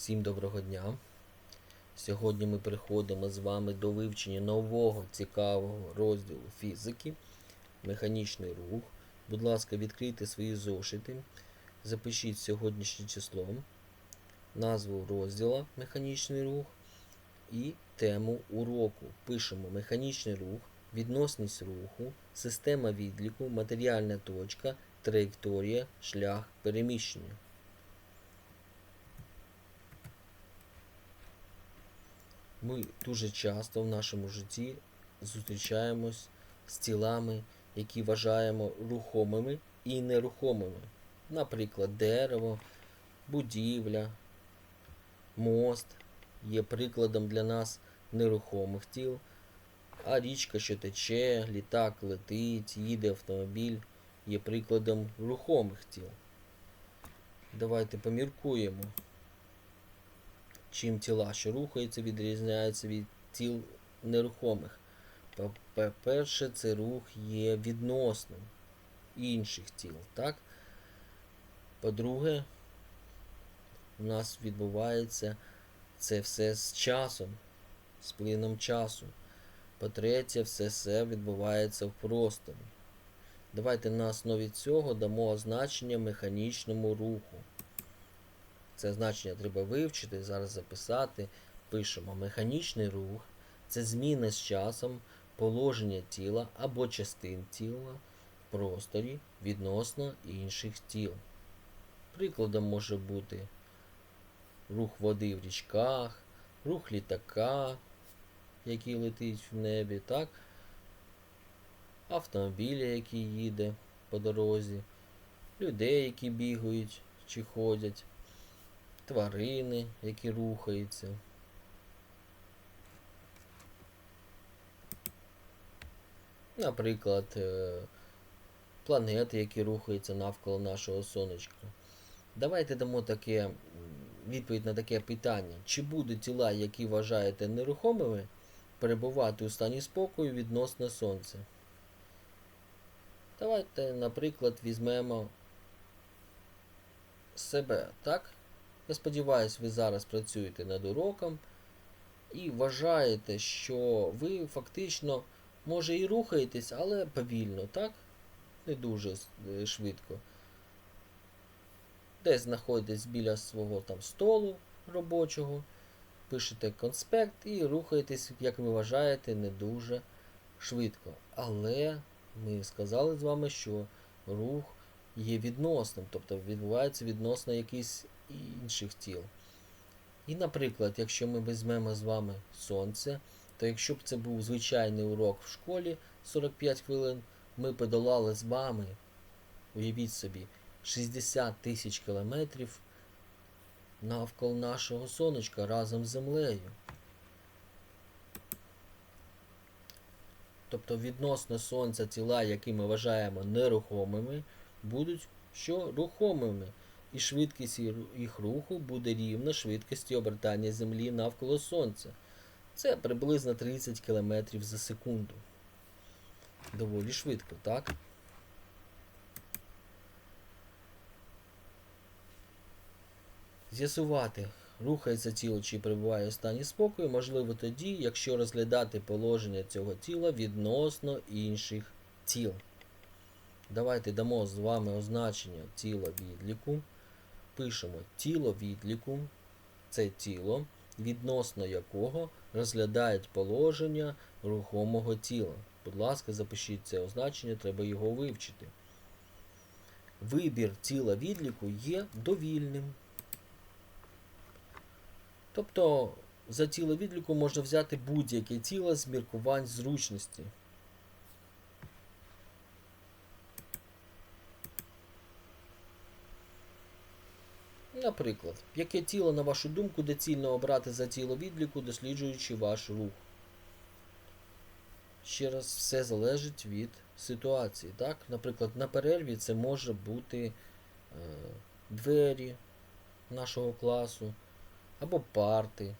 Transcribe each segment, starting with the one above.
Всім доброго дня. Сьогодні ми переходимо з вами до вивчення нового цікавого розділу фізики, механічний рух. Будь ласка, відкрийте свої зошити, запишіть сьогоднішнє число, назву розділу Механічний рух і тему уроку. Пишемо механічний рух, відносність руху, система відліку, матеріальна точка, траєкторія, шлях переміщення. Ми дуже часто в нашому житті зустрічаємось з тілами, які вважаємо рухомими і нерухомими. Наприклад, дерево, будівля, мост є прикладом для нас нерухомих тіл, а річка, що тече, літак летить, їде автомобіль, є прикладом рухомих тіл. Давайте поміркуємо чим тіла, що рухаються, відрізняються від тіл нерухомих. По-перше, це рух є відносним інших тіл. так? По-друге, у нас відбувається це все з часом, з плином часу. По-третє, все це відбувається в просторі. Давайте на основі цього дамо значення механічному руху. Це значення треба вивчити, зараз записати. Пишемо механічний рух це зміна з часом положення тіла або частин тіла в просторі відносно інших тіл. Прикладом може бути рух води в річках, рух літака, який летить в небі, так? автомобіля, який їде по дорозі, людей, які бігають чи ходять тварини, які рухаються. Наприклад, е, планети, які рухаються навколо нашого сонечка. Давайте дамо таке відповідь на таке питання. Чи будуть тіла, які вважаєте нерухомими, перебувати у стані спокою відносно Сонця? Давайте, наприклад, візьмемо себе, так? Я сподіваюся, ви зараз працюєте над уроком і вважаєте, що ви фактично, може, і рухаєтесь, але повільно, так? Не дуже е, швидко. Десь знаходитесь біля свого там столу робочого, пишете конспект і рухаєтесь, як ви вважаєте, не дуже швидко. Але ми сказали з вами, що рух є відносним, тобто відбувається відносно якийсь інших тіл. І, наприклад, якщо ми візьмемо з вами сонце, то якщо б це був звичайний урок в школі 45 хвилин, ми подолали з вами, уявіть собі, 60 тисяч кілометрів навколо нашого сонечка разом з землею. Тобто відносно сонця тіла, які ми вважаємо нерухомими, будуть що рухомими і швидкість їх руху буде рівна швидкості обертання Землі навколо Сонця. Це приблизно 30 км за секунду. Доволі швидко, так? З'ясувати, рухається тіло чи перебуває у стані спокою, можливо тоді, якщо розглядати положення цього тіла відносно інших тіл. Давайте дамо з вами означення тіла відліку пишемо тіло відліку, це тіло, відносно якого розглядають положення рухомого тіла. Будь ласка, запишіть це означення, треба його вивчити. Вибір тіла відліку є довільним. Тобто за тіло відліку можна взяти будь-яке тіло з міркувань зручності. Наприклад, яке тіло, на вашу думку, доцільно обрати за тіло відліку, досліджуючи ваш рух? Ще раз, все залежить від ситуації. Так? Наприклад, на перерві це може бути е, двері нашого класу або парти.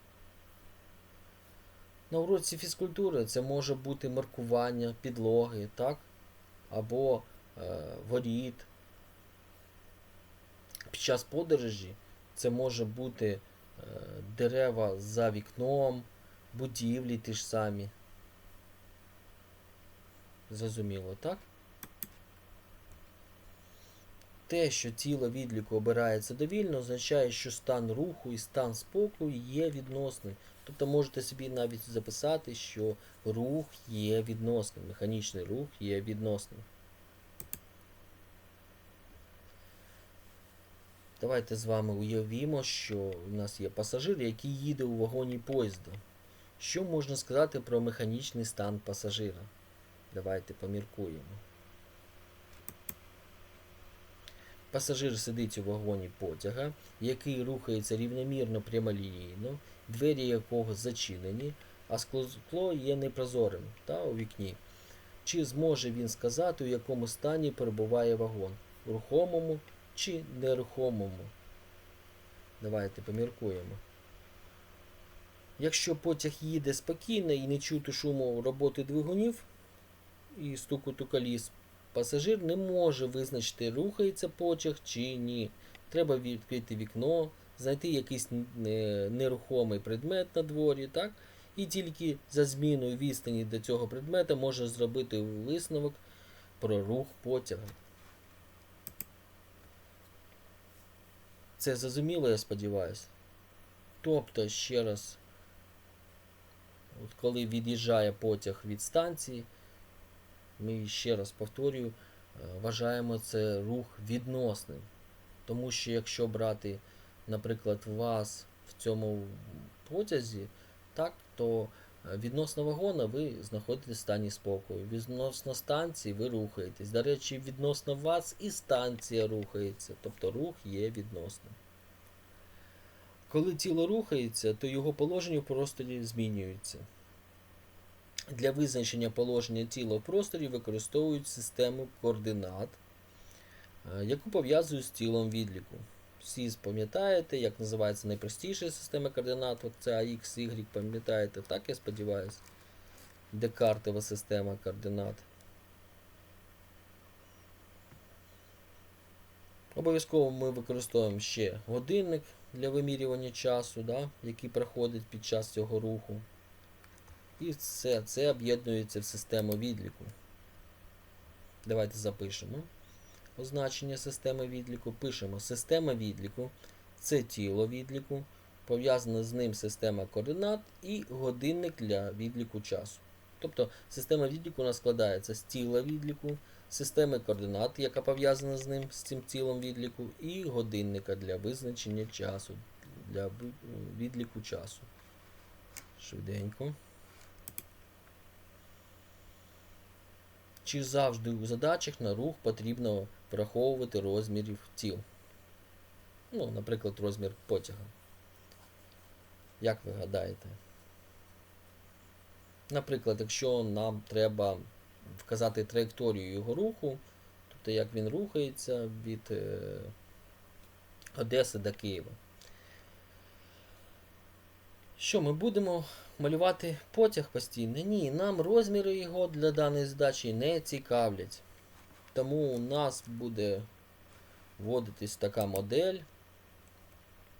На уроці фізкультури це може бути маркування підлоги, так? або е, воріт. Під час подорожі це може бути дерева за вікном, будівлі ті ж самі. Зрозуміло, так? Те, що тіло відліку обирається довільно, означає, що стан руху і стан спокою є відносним. Тобто можете собі навіть записати, що рух є відносним, механічний рух є відносним. Давайте з вами уявімо, що у нас є пасажир, який їде у вагоні поїзда. Що можна сказати про механічний стан пасажира? Давайте поміркуємо. Пасажир сидить у вагоні потяга, який рухається рівномірно прямолінійно, двері якого зачинені, а скло є непрозорим та у вікні. Чи зможе він сказати, у якому стані перебуває вагон? У рухомому чи нерухомому? Давайте поміркуємо. Якщо потяг їде спокійно і не чути шуму роботи двигунів і стукоту коліс, пасажир не може визначити, рухається потяг чи ні. Треба відкрити вікно, знайти якийсь нерухомий предмет на дворі, так? І тільки за зміною відстані до цього предмета може зробити висновок про рух потяга. Це зрозуміло, я сподіваюся. Тобто, ще раз, от коли від'їжджає потяг від станції, ми ще раз повторюю, вважаємо це рух відносним. Тому що якщо брати, наприклад, вас в цьому потязі, так, то відносно вагона ви знаходитесь в стані спокою. Відносно станції ви рухаєтесь. До речі, відносно вас і станція рухається. Тобто рух є відносним. Коли тіло рухається, то його положення в просторі змінюється. Для визначення положення тіла в просторі використовують систему координат, яку пов'язують з тілом відліку. Всі пам'ятаєте, як називається найпростіша система координат, це AX, Y, пам'ятаєте, так я сподіваюся. Декартова система координат. Обов'язково ми використовуємо ще годинник для вимірювання часу, да, який проходить під час цього руху. І все це об'єднується в систему відліку. Давайте запишемо означення системи відліку. Пишемо система відліку, це тіло відліку, пов'язана з ним система координат і годинник для відліку часу. Тобто система відліку у нас складається з тіла відліку, системи координат, яка пов'язана з ним, з цим тілом відліку, і годинника для визначення часу, для відліку часу. Швиденько. Чи завжди у задачах на рух потрібно враховувати розмірів тіл? Ну, наприклад, розмір потяга. Як ви гадаєте? Наприклад, якщо нам треба вказати траєкторію його руху, тобто як він рухається від е, Одеси до Києва. Що, ми будемо малювати потяг постійно? Ні, нам розміри його для даної задачі не цікавлять. Тому у нас буде вводитись така модель,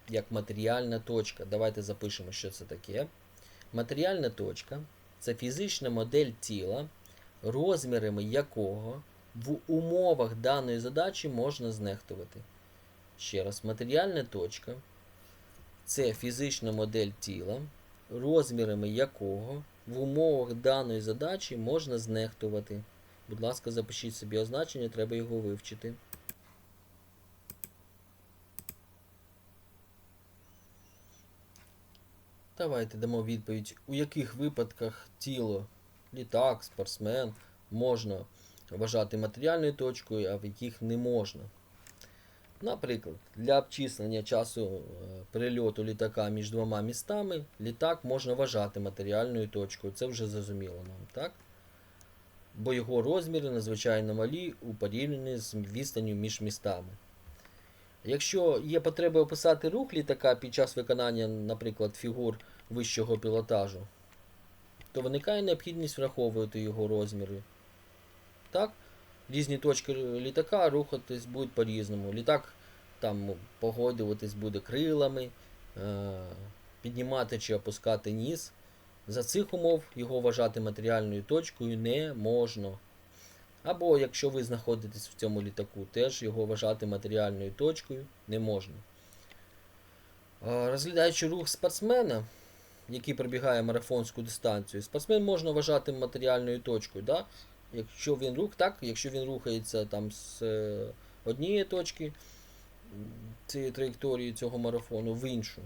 як матеріальна точка. Давайте запишемо, що це таке. Матеріальна точка це фізична модель тіла, розмірами якого в умовах даної задачі можна знехтувати. Ще раз, матеріальна точка це фізична модель тіла, розмірами якого в умовах даної задачі можна знехтувати. Будь ласка, запишіть собі означення, треба його вивчити. Давайте дамо відповідь, у яких випадках тіло, літак, спортсмен можна вважати матеріальною точкою, а в яких не можна. Наприклад, для обчислення часу е, перельоту літака між двома містами літак можна вважати матеріальною точкою. Це вже зрозуміло нам, так? Бо його розміри надзвичайно малі у порівнянні з відстанню між містами. Якщо є потреба описати рух літака під час виконання, наприклад, фігур вищого пілотажу, то виникає необхідність враховувати його розміри. Так? Різні точки літака рухатись будуть по-різному. Літак там погодуватись буде крилами, е, піднімати чи опускати ніс. За цих умов його вважати матеріальною точкою не можна. Або якщо ви знаходитесь в цьому літаку, теж його вважати матеріальною точкою не можна. Розглядаючи рух спортсмена, який пробігає марафонську дистанцію, спортсмен можна вважати матеріальною точкою. Да? Якщо він рух, так, якщо він рухається там з е, однієї точки цієї траєкторії цього марафону в іншу.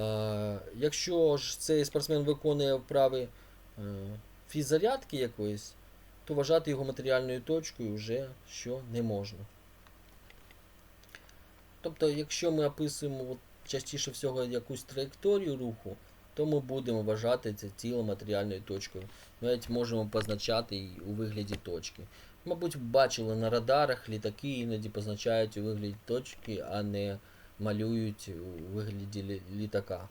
Е, якщо ж цей спортсмен виконує вправи е, фіззарядки якоїсь, то вважати його матеріальною точкою вже що не можна. Тобто, якщо ми описуємо частіше всього якусь траєкторію руху, то ми будемо вважати це тіло матеріальною точкою. Навіть можемо позначати її у вигляді точки. Мабуть, бачили на радарах літаки іноді позначають у вигляді точки, а не малюють у вигляді лі- літака.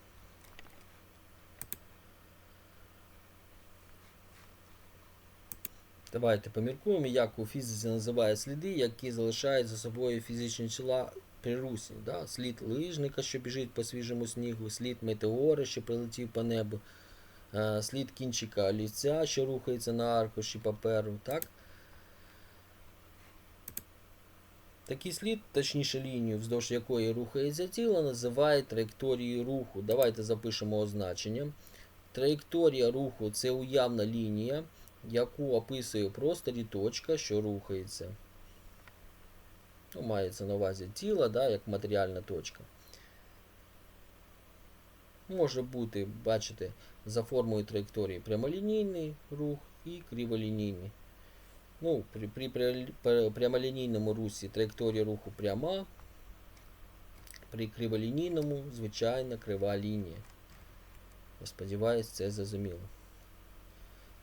Давайте поміркуємо, як у фізиці називають сліди, які залишають за собою фізичні тіла при русі. Да? Слід лижника, що біжить по свіжому снігу, слід метеора, що прилетів по небу, е, слід кінчика олівця, що рухається на аркуші паперу. Так? Такий слід, точніше лінію, вздовж якої рухається тіло, називають траєкторією руху. Давайте запишемо означення. Траєкторія руху це уявна лінія, яку описує в просторі точка, що рухається. Ну, мається на увазі тіло, да, як матеріальна точка. Може бути, бачите, за формою траєкторії прямолінійний рух і криволінійний. Ну, при, при, при, прямолінійному русі траєкторія руху пряма, при криволінійному звичайна крива лінія. Я сподіваюсь, це зрозуміло.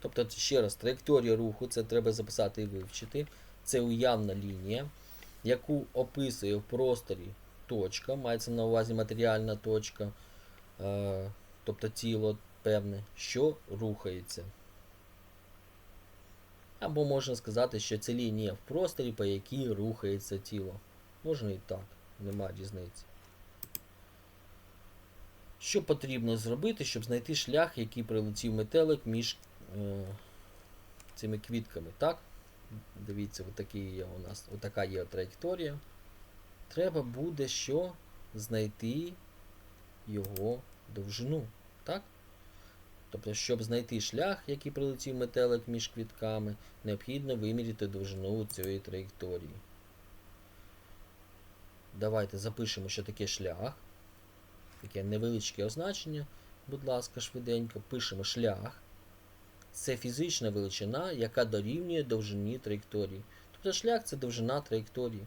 Тобто, ще раз, траєкторія руху, це треба записати і вивчити. Це уявна лінія, яку описує в просторі точка, мається на увазі матеріальна точка, е, тобто тіло певне, що рухається. Або можна сказати, що це лінія в просторі, по якій рухається тіло. Можна і так, нема різниці. Що потрібно зробити, щоб знайти шлях, який прилетів метелик між е, цими квітками, так? Дивіться, отакі є у нас, отака є траєкторія. Треба буде що знайти його довжину? Тобто, щоб знайти шлях, який прилетів метелик між квітками, необхідно виміряти довжину цієї траєкторії. Давайте запишемо, що таке шлях. Таке невеличке означення, будь ласка, швиденько. Пишемо шлях. Це фізична величина, яка дорівнює довжині траєкторії. Тобто шлях це довжина траєкторії.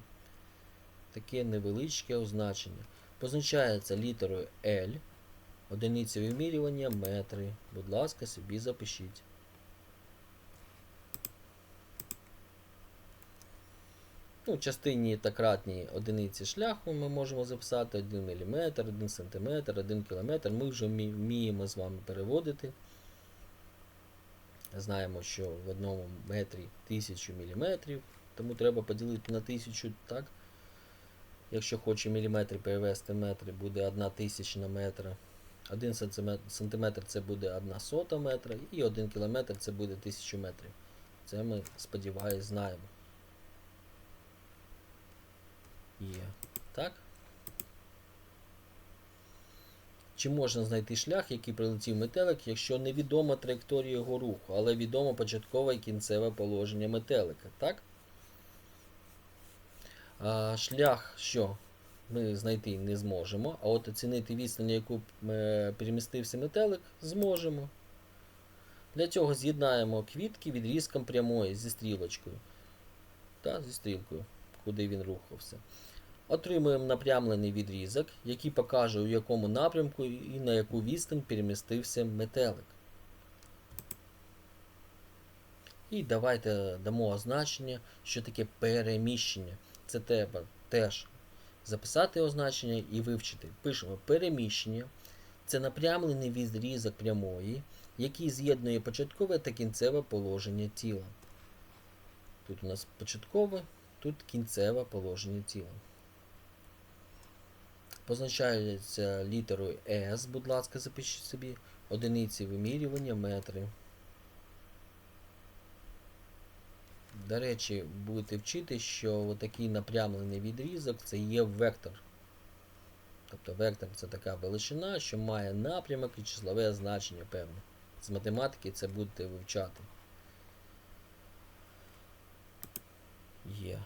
Таке невеличке означення. Позначається літерою L. Одиниця вимірювання метри. Будь ласка, собі запишіть. Ну, в частині та кратній одиниці шляху ми можемо записати 1 мм, 1 см, 1 км. Ми вже вміємо з вами переводити. Знаємо, що в одному метрі 1000 мм, тому треба поділити на 1000, так? Якщо хоче міліметри перевести метри, буде 1 тисячна метра. 1 сантиметр це буде 1 сота метра, і 1 кілометр це буде 1000 метрів. Це ми, сподіваюсь, знаємо. Є. Так? Чи можна знайти шлях, який прилетів метелик, якщо невідома траєкторія його руху, але відомо початкове і кінцеве положення метелика, так? А, шлях що? Ми знайти не зможемо, а от оцінити відстань, на яку е, перемістився метелик, зможемо. Для цього з'єднаємо квітки відрізком прямої зі стрілочкою. Та, зі стрілкою, куди він рухався. Отримуємо напрямлений відрізок, який покаже, у якому напрямку і на яку відстань перемістився метелик. І давайте дамо означення, що таке переміщення. Це треба теж записати означення і вивчити. Пишемо переміщення. Це напрямлений відрізок прямої, який з'єднує початкове та кінцеве положення тіла. Тут у нас початкове, тут кінцеве положення тіла. Позначається літерою S, будь ласка, запишіть собі. Одиниці вимірювання метри. До речі, будете вчити, що такий напрямлений відрізок це є вектор. Тобто вектор це така величина, що має напрямок і числове значення певне. З математики це будете вивчати. Є.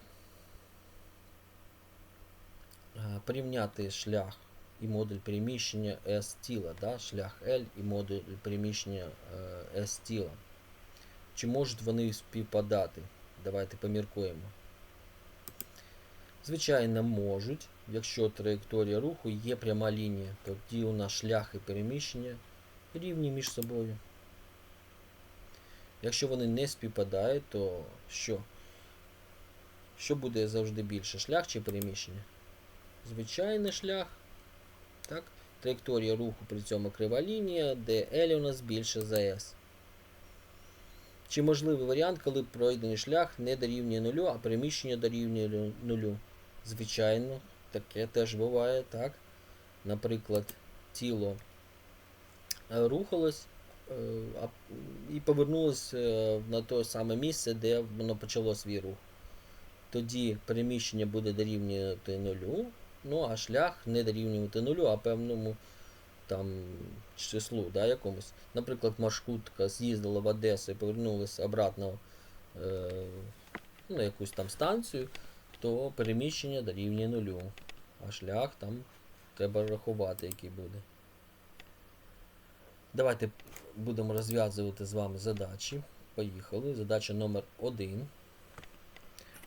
Порівняти шлях і модуль переміщення S тіла, да? шлях L і модуль переміщення е, S тіла. Чи можуть вони співпадати? Давайте поміркуємо. Звичайно, можуть, якщо траєкторія руху є пряма лінія, тоді у нас шлях і переміщення рівні між собою. Якщо вони не співпадають, то що? Що буде завжди більше? Шлях чи переміщення? Звичайний шлях. Так? Траєкторія руху при цьому крива лінія, де L у нас більше за S. Чи можливий варіант, коли пройдений шлях не дорівнює нулю, а переміщення дорівнює нулю? Звичайно, таке теж буває, так? Наприклад, тіло е, рухалось е, і повернулось е, на те саме місце, де воно почало свій рух. Тоді переміщення буде дорівнювати нулю, ну а шлях не дорівнювати нулю, а певному там числу, да, якомусь. Наприклад, маршрутка з'їздила в Одесу і повернулася обратно е, ну, на якусь там станцію, то переміщення дорівнює нулю. А шлях там треба рахувати, який буде. Давайте будемо розв'язувати з вами задачі. Поїхали. Задача номер 1.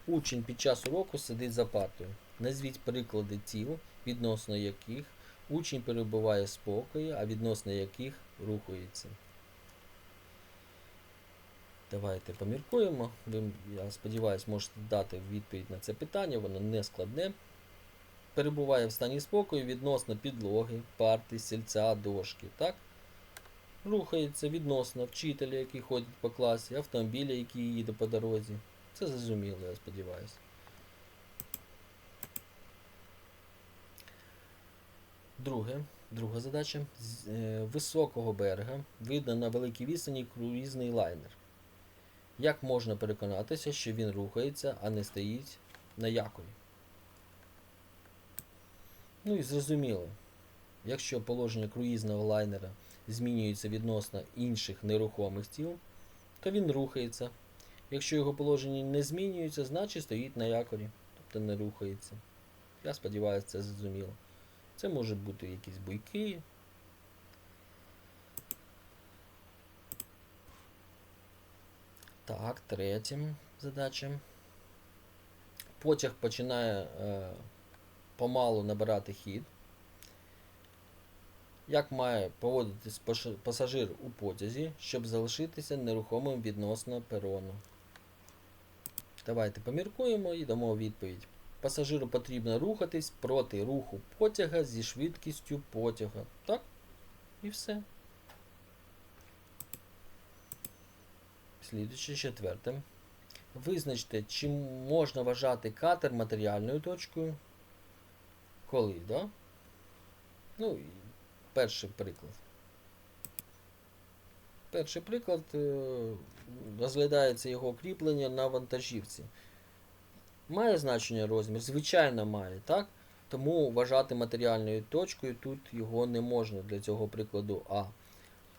Учень під час уроку сидить за партою. Назвіть приклади тіл, відносно яких учень перебуває в спокої, а відносно яких рухається. Давайте поміркуємо. Ви, я сподіваюся, можете дати відповідь на це питання, воно не складне. Перебуває в стані спокою відносно підлоги, парти, сільця, дошки. Так? Рухається відносно вчителя, який ходить по класі, автомобіля, який їде по дорозі. Це зрозуміло, я сподіваюся. Друге, друга задача. З е, високого берега видно на великій відстані круїзний лайнер. Як можна переконатися, що він рухається, а не стоїть на якорі? Ну і зрозуміло, якщо положення круїзного лайнера змінюється відносно інших нерухомих тіл, то він рухається. Якщо його положення не змінюється, значить стоїть на якорі, тобто не рухається. Я сподіваюся, це зрозуміло. Це можуть бути якісь буйки. Так, третя задача. Потяг починає е, помалу набирати хід. Як має поводитись пасажир у потязі, щоб залишитися нерухомим відносно перону? Давайте поміркуємо і дамо відповідь. Пасажиру потрібно рухатись проти руху потяга зі швидкістю потяга. Так? І все. Слідуюче четверте. Визначте, чи можна вважати катер матеріальною точкою. Коли, да? Ну, перший приклад. Перший приклад е, розглядається його кріплення на вантажівці. Має значення розмір? Звичайно, має, так? Тому вважати матеріальною точкою тут його не можна для цього прикладу А.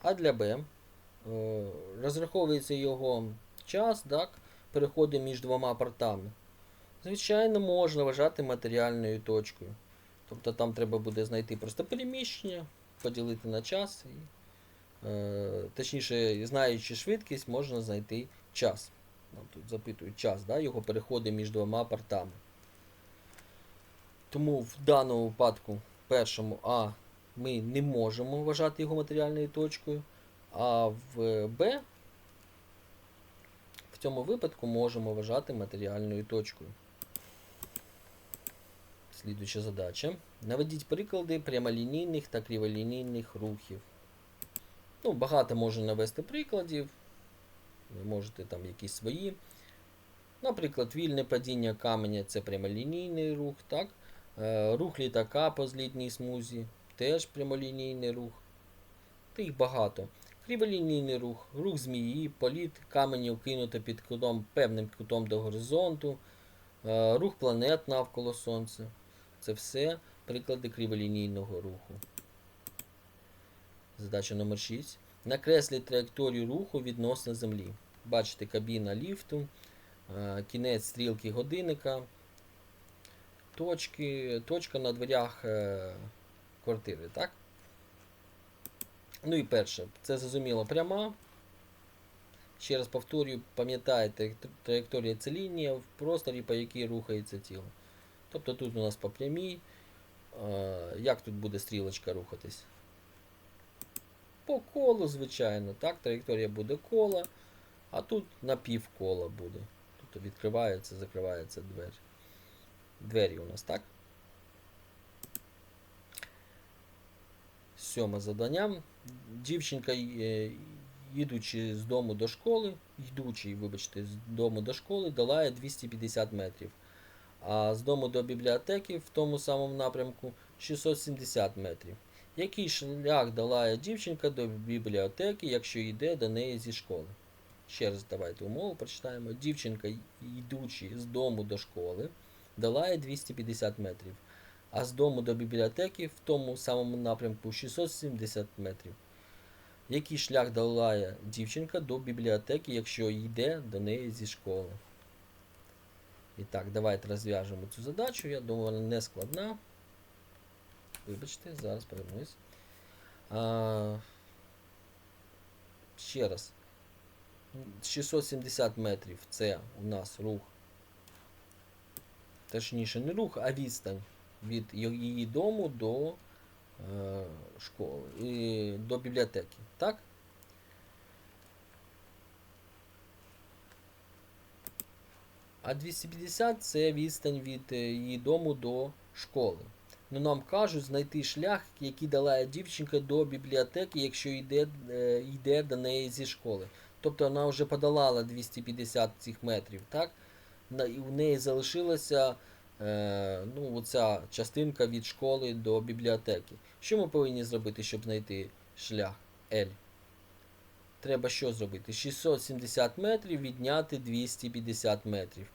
А для Б е, розраховується його час, так? Переходи між двома портами. Звичайно, можна вважати матеріальною точкою. Тобто там треба буде знайти просто переміщення, поділити на час. І, е, точніше, знаючи швидкість, можна знайти час. Нам тут запитують час, да, його переходи між двома портами. Тому в даному випадку, першому А, ми не можемо вважати його матеріальною точкою, а в Б в цьому випадку можемо вважати матеріальною точкою. Слідуюча задача. Наведіть приклади прямолінійних та криволінійних рухів. Ну, багато можна навести прикладів. Ви можете там якісь свої. Наприклад, вільне падіння каменя це прямолінійний рух, так? Е, рух літака по злітній смузі, теж прямолінійний рух. Та їх багато. Криволінійний рух, рух змії, політ каменів кинуто під кутом, певним кутом до горизонту, е, рух планет навколо Сонця. Це все приклади криволінійного руху. Задача номер 6. Накресліть траєкторію руху відносно Землі. Бачите, кабіна ліфту, е, кінець стрілки годинника, точки, точка на дверях е, квартири. так? Ну і перше, це зрозуміло пряма. Ще раз повторюю, пам'ятаєте, траєкторія це лінія в просторі, по якій рухається тіло. Тобто тут у нас по прямій. Е, Як тут буде стрілочка рухатись? По колу, звичайно, так, траєкторія буде кола, а тут напівкола буде. Тобто відкривається, закривається двері. Двері у нас, так? Сьоме завдання. Дівчинка, е, їдучи з дому до школи, йдучи, вибачте, з дому до школи, долає 250 метрів. А з дому до бібліотеки в тому самому напрямку 670 метрів. Який шлях долає дівчинка до бібліотеки, якщо йде до неї зі школи? Ще раз давайте умову прочитаємо. Дівчинка, йдучи з дому до школи, долає 250 метрів, а з дому до бібліотеки в тому самому напрямку 670 метрів. Який шлях долає дівчинка до бібліотеки, якщо йде до неї зі школи? І так, давайте розв'яжемо цю задачу. Я думаю, вона не складна. Вибачте, зараз повернусь. Ще раз. 670 метрів це у нас рух. Точніше, не рух, а відстань від її дому до е, школи, і до бібліотеки. Так? А 250 це відстань від е, її дому до школи. Ну, нам кажуть знайти шлях, який долає дівчинка до бібліотеки, якщо йде, е, йде до неї зі школи. Тобто вона вже подолала 250 цих метрів, так? І в неї залишилася е, ну, оця частинка від школи до бібліотеки. Що ми повинні зробити, щоб знайти шлях L? Треба що зробити? 670 метрів відняти 250 метрів.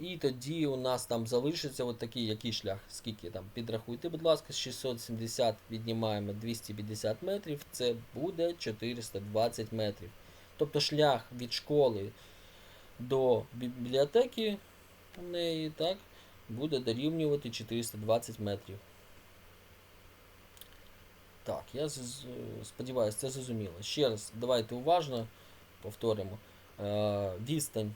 І тоді у нас там залишиться от такий який шлях. Скільки там? Підрахуйте, будь ласка, 670 віднімаємо 250 метрів, це буде 420 метрів. Тобто шлях від школи до бібліотеки у неї так, буде дорівнювати 420 метрів. Так, я сподіваюся, це зрозуміло. Ще раз, давайте уважно повторимо. Е, відстань,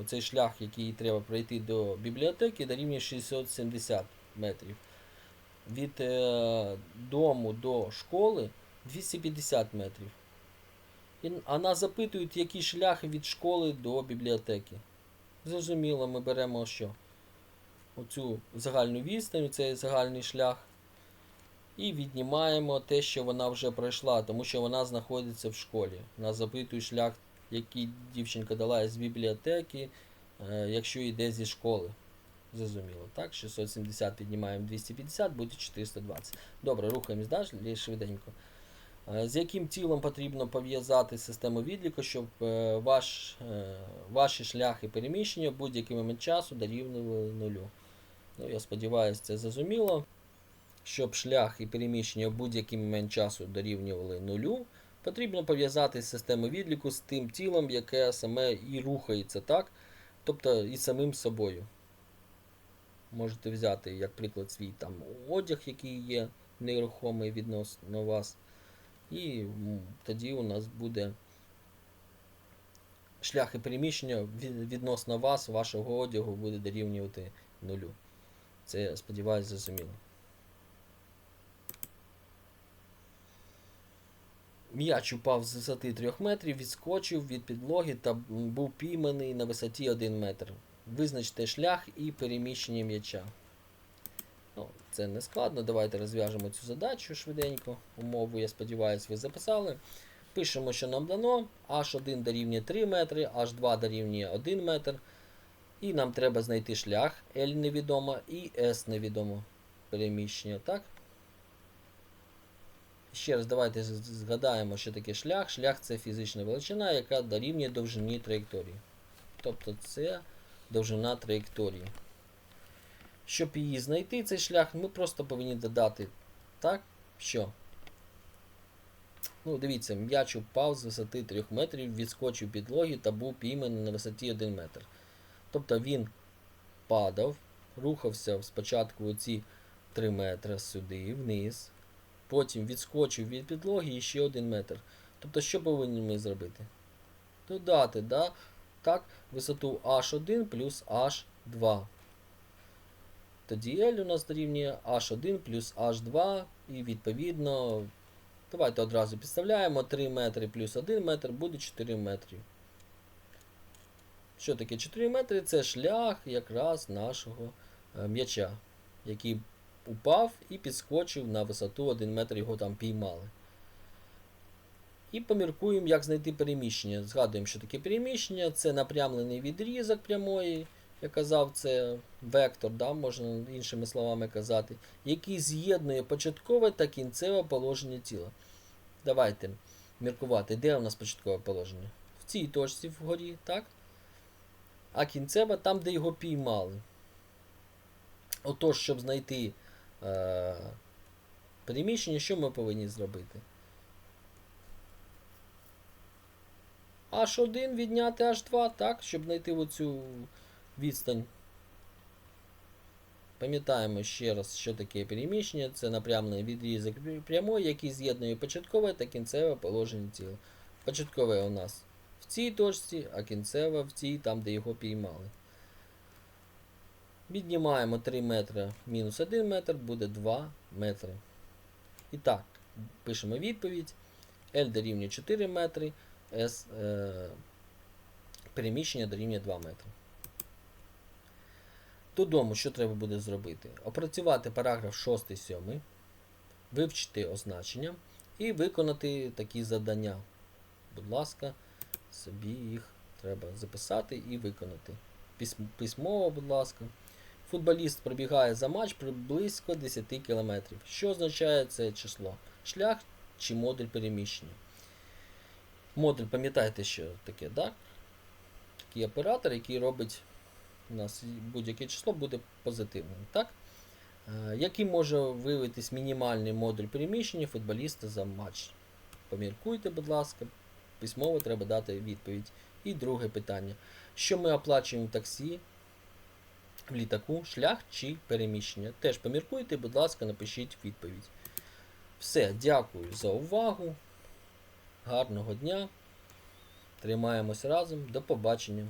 оцей шлях, який треба пройти до бібліотеки, дорівнює 670 метрів. Від е, дому до школи 250 метрів. Вона запитує, який шлях від школи до бібліотеки. Зрозуміло, ми беремо що? Оцю загальну відстань, цей загальний шлях. І віднімаємо те, що вона вже пройшла, тому що вона знаходиться в школі. Вона запитує шлях, який дівчинка дала з бібліотеки, е, якщо йде зі школи. Зрозуміло, так? 670 піднімаємо 250, буде 420. Добре, рухаємось далі швиденько. Е, З яким тілом потрібно пов'язати систему відліку, щоб е, ваш, е, ваші шляхи переміщення в будь-який момент часу дорівнювали нулю. Ну, я сподіваюся, це зрозуміло. Щоб шлях і переміщення в будь-який момент часу дорівнювали нулю, потрібно пов'язати систему відліку з тим тілом, яке саме і рухається, так? Тобто і самим собою. Можете взяти, як приклад, свій там одяг, який є нерухомий відносно вас. І тоді у нас буде шляхи переміщення відносно вас, вашого одягу буде дорівнювати нулю. Це, сподіваюся, зрозуміло. М'яч упав з висоти 3 метрів, відскочив від підлоги та був пійманий на висоті 1 метр. Визначте шлях і переміщення м'яча. Ну, це не складно. Давайте розв'яжемо цю задачу швиденько. Умову, я сподіваюся, ви записали. Пишемо, що нам дано. H1 дорівнює 3 метри, H2 дорівнює 1 метр. І нам треба знайти шлях L невідомо і S невідомо. переміщення, так? Ще раз давайте згадаємо, що таке шлях. Шлях це фізична величина, яка дорівнює довжині траєкторії. Тобто це довжина траєкторії. Щоб її знайти, цей шлях, ми просто повинні додати так, що. Ну, дивіться, м'яч упав з висоти 3 метрів, відскочив підлоги та був пійманий на висоті 1 метр. Тобто він падав, рухався спочатку оці 3 метри сюди, вниз, потім відскочив від підлоги і ще 1 метр. Тобто, що повинні ми зробити? Додати, да? так, висоту H1 плюс H2. Тоді L у нас дорівнює H1 плюс H2 і відповідно. Давайте одразу підставляємо 3 метри плюс 1 метр буде 4 метри. Що таке 4 метри? Це шлях якраз нашого е, м'яча, який упав і підскочив на висоту 1 метр, його там піймали. І поміркуємо, як знайти переміщення. Згадуємо, що таке переміщення, це напрямлений відрізок прямої, я казав, це вектор, да, можна іншими словами казати, який з'єднує початкове та кінцеве положення тіла. Давайте міркувати, де у нас початкове положення? В цій точці вгорі, так? А кінцеве там, де його піймали. Отож, щоб знайти е, переміщення, що ми повинні зробити? H1 відняти H2, так, щоб знайти оцю відстань. Пам'ятаємо ще раз, що таке переміщення. Це напрямлений відрізок прямої, який з'єднує початкове та кінцеве положення тіла. Початкове у нас в цій точці, а кінцеве в цій, там, де його піймали. Віднімаємо 3 метри мінус 1 метр, буде 2 метри. І так, пишемо відповідь. L дорівнює 4 метри, S е, переміщення дорівнює 2 метри. Додому, що треба буде зробити? Опрацювати параграф 6-7, вивчити означення і виконати такі завдання. Будь ласка, собі їх треба записати і виконати. Письмово, будь ласка. Футболіст пробігає за матч приблизько 10 км. Що означає це число? Шлях чи модуль переміщення? Модуль, пам'ятаєте, що таке, так? Такий оператор, який робить у нас будь-яке число буде позитивним. Так? Е, Який може виявитись мінімальний модуль переміщення футболіста за матч? Поміркуйте, будь ласка, письмово треба дати відповідь. І друге питання. Що ми оплачуємо в таксі, в літаку, шлях чи переміщення? Теж поміркуйте, будь ласка, напишіть відповідь. Все, дякую за увагу. Гарного дня. Тримаємось разом. До побачення.